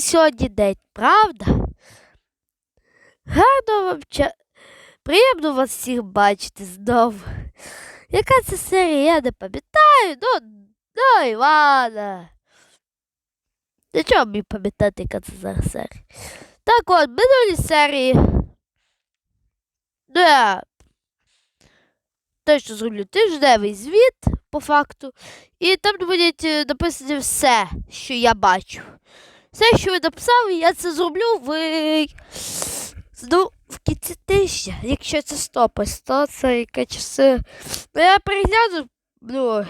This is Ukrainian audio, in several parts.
сьогодні день, правда? Гарно вам ча... Приємно вас всіх бачити знову. Яка це серія, я не пам'ятаю, ну, ну, Івана. Нічого мені пам'ятати, яка це зараз серія. Так от, минулі серії. Ну, я точно зроблю тижневий звіт, по факту. І там буде е, написано все, що я бачу. Все, що ви написали, я це зроблю в, в кінці тижня. Якщо це 100 по 100, це яке часи. Ну, я перегляну, ну.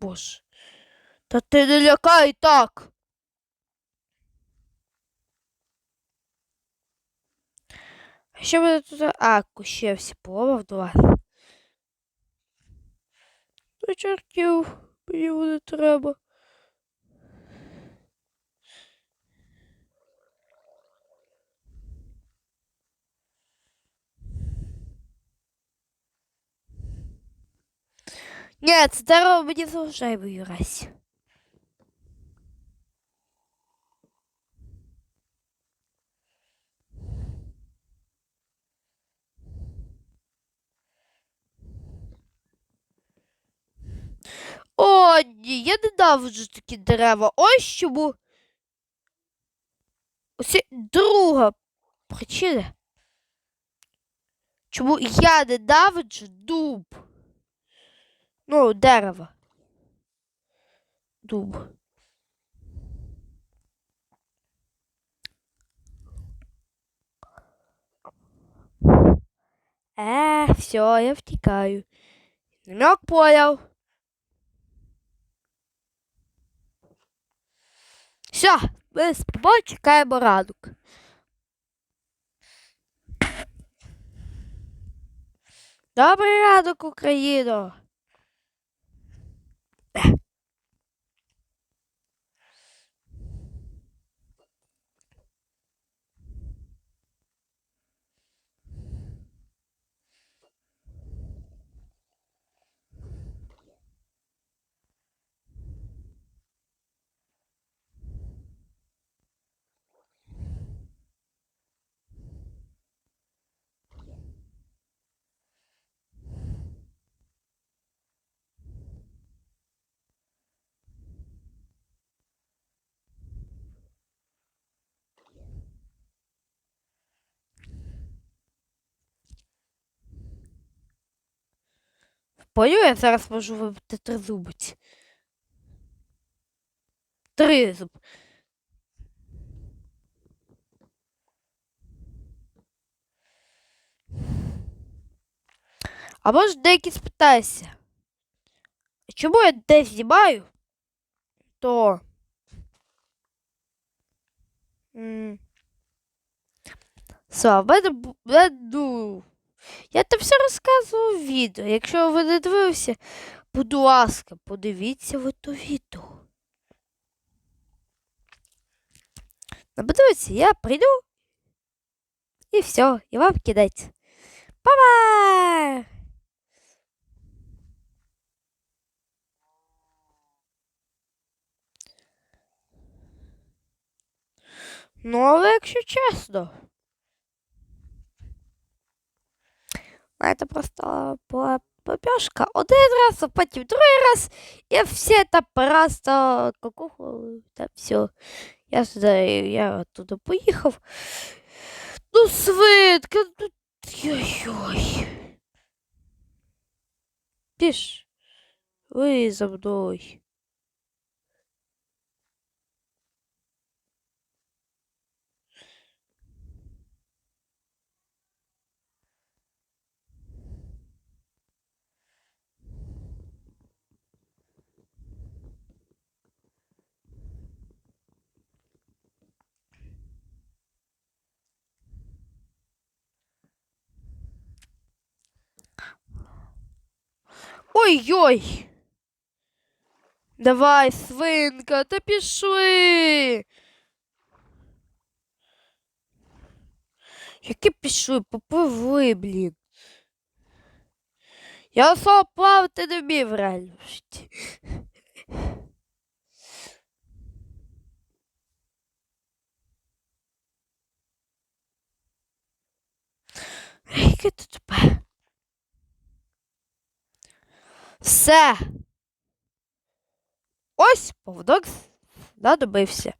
Боже. Та ти не лякай так. А що мене тут? А, куще всі поламав, ну. Ну, чортів, мені не треба. Ні, це дерево мені заважає мою ні, я ненавиджу такі дерева. Ось чому. Ось друга причина. Чому я ненавиджу дуб? Ну, дерево. Дуб. Е, все, я втікаю. Намек понял. Все, ми спимо, чекаємо ранок. Добрий ранок, Україно! Пою, я зараз можу вибити тризубець. Тризуб. А може деякі спитайся. Чому я десь знімаю, то. Все, в мене, ну, я там все розказував в відео. Якщо ви не дивилися, будь ласка, подивіться ви то відео. Не подивіться, я прийду. І все, і вам кидать. Па-ба! Ну, але якщо чесно. Ну, це просто була попешка. Один раз, а потім другий раз, і все це просто кукуху, та все. Я сюди, я туди поїхав. Ну, свитка, ну, ой-ой. Піш, ви за мною. Ой-ой! Давай, свинка, та пішли. Які пішли, попливли, блін. Я особо плавати не вмів реально. Яке тут тупе? Все. Ось поводок знадобився.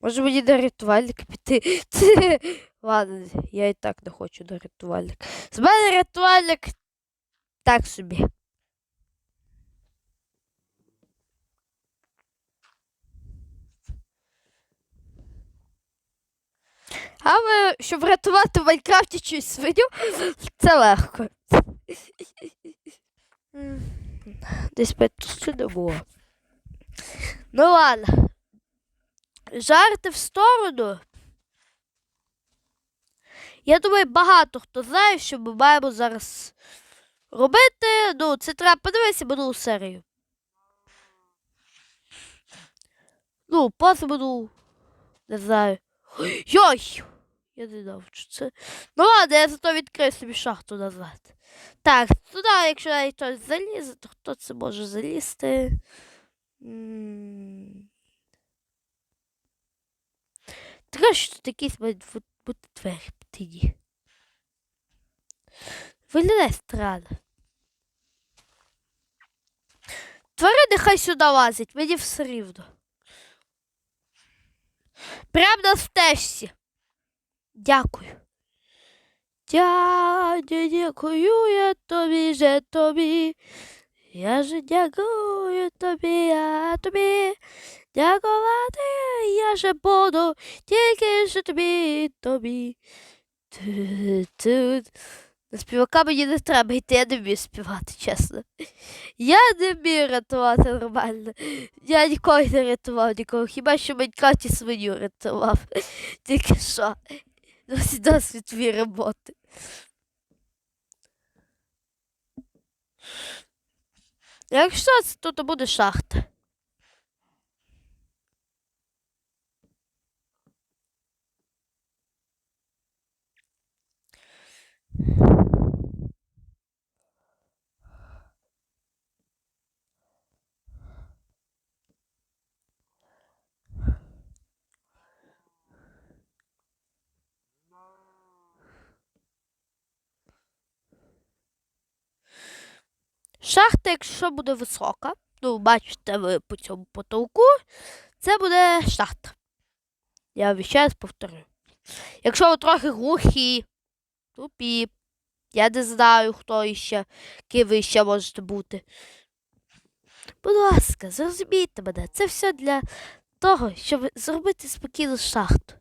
Може мені до рятувальника піти. Ладно, я і так не хочу до рятувальника. З мене рятувальник так собі. Але щоб врятувати в Майнкрафті чусь свиню, це легко. Десь петушки не було. Ну ладно. Жарти в сторону. Я думаю, багато хто знає, що ми маємо зараз робити. Ну, це треба подивитися минулу серію. Ну, позаминулу. Не знаю. Йой! Я не знав, що це. Ну ладно, я зато відкрию собі шахту назад. Так, туди, якщо навіть хтось залізе, то хто це може залізти? Треба, що тут якісь мають бути двері птині. Виглядає странно. Тварини хай сюди лазять, мені все рівно. Прям на стежці. Дякую. Дядя, дякую я тобі, же тобі. Я же дякую тобі, я тобі. Дякувати я же буду, тільки ж тобі, тобі. На співака мені не треба йти, я не вмію співати, чесно. Я не вмію рятувати нормально. Я ніколи не рятував нікого, хіба що Майнкрафті свиню рятував. Тільки що. Досі досвід твій роботи. Якщо це, то, то буде шахта. Шахта, якщо буде висока, ну, бачите ви по цьому потолку, це буде шахта. Я ще раз повторю. Якщо ви трохи глухі, тупі, я не знаю, хто іще, ким ви ще можете бути. Будь ласка, зрозумійте мене, це все для того, щоб зробити спокійну шахту.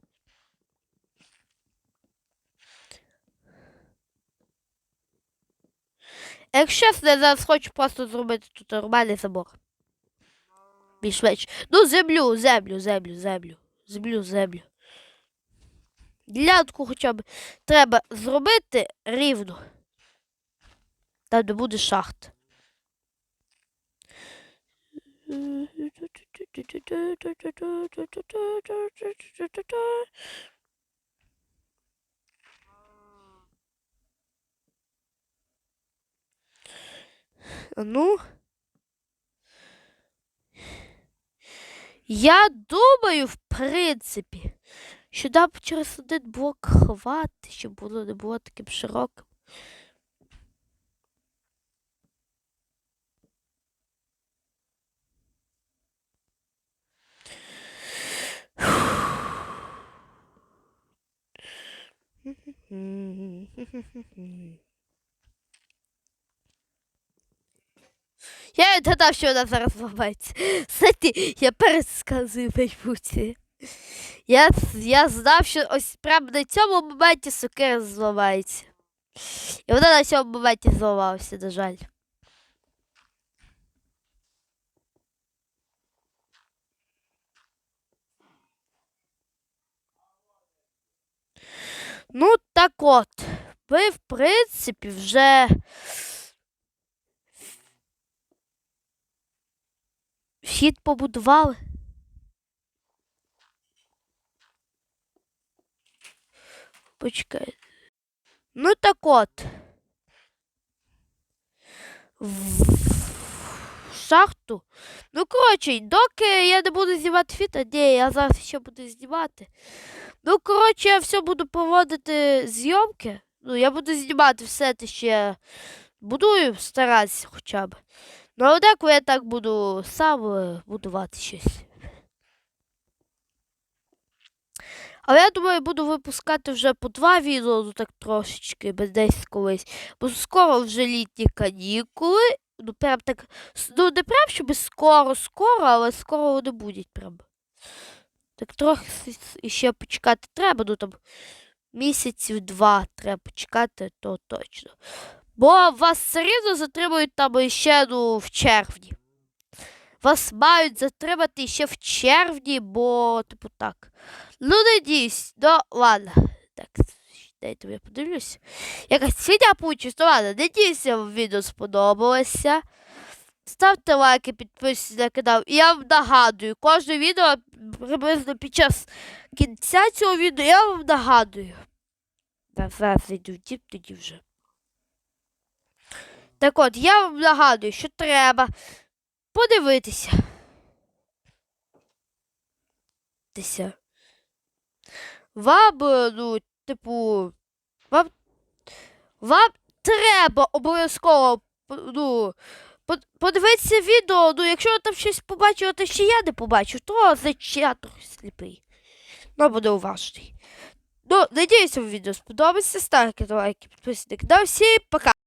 Якщо чесно, я зараз хочу просто зробити тут нормальний забор. Більш-менш. Ну, землю, землю, землю, землю. Землю, землю. Ділянку хоча б треба зробити рівно. Там де буде шахт. Ну. Я думаю, в принципі, що нам через один блок хвати, щоб воно не було таким широким. Я відгадав, що вона зараз зламається. Кстати, я пересказую майбутнє. Я, я знав, що ось прямо на цьому моменті сокира зламається. І вона на цьому моменті зламалася, на жаль. Ну, так от. Ви, в принципі, вже. Вхід побудували. Почекай. Ну так от. Шахту. Ну, коротше, доки я не буду знімати фіто, ні, я зараз ще буду знімати. Ну, коротше, я все буду проводити зйомки. Ну, я буду знімати все те ще будую, старатися хоча б. Ну, а деколи я так буду сам е, будувати щось. Але я думаю, буду випускати вже по два відео, ну так трошечки, без десь колись. Бо скоро вже літні канікули. Ну, прям так. Ну, не прям, щоб скоро, скоро, але скоро вони будуть прям. Так трохи с- почекати треба, ну там місяців два треба почекати, то точно. Бо вас все рівно затримують там ще ну, в червні. Вас мають затримати ще в червні, бо, типу, так. Ну, надіюсь, ну, ладно. Так, дайте я подивлюсь. Якась свиня получилась. Ну ладно, надіюся, вам відео сподобалося. Ставте лайки, підписуйтесь на канал. І я вам нагадую, кожне відео приблизно під час кінця цього відео я вам нагадую. Зараз зайду в тоді вже. Так от, я вам нагадую, що треба подивитися. Вам, е, ну, типу, вам, вам треба обов'язково ну, подивитися відео. Ну, якщо там щось побачили, то ще я не побачу, то значить я сліпий. Ну, буде уважний. Ну, надіюся, вам відео сподобається. Ставте лайки, підписуйтесь. На всім пока.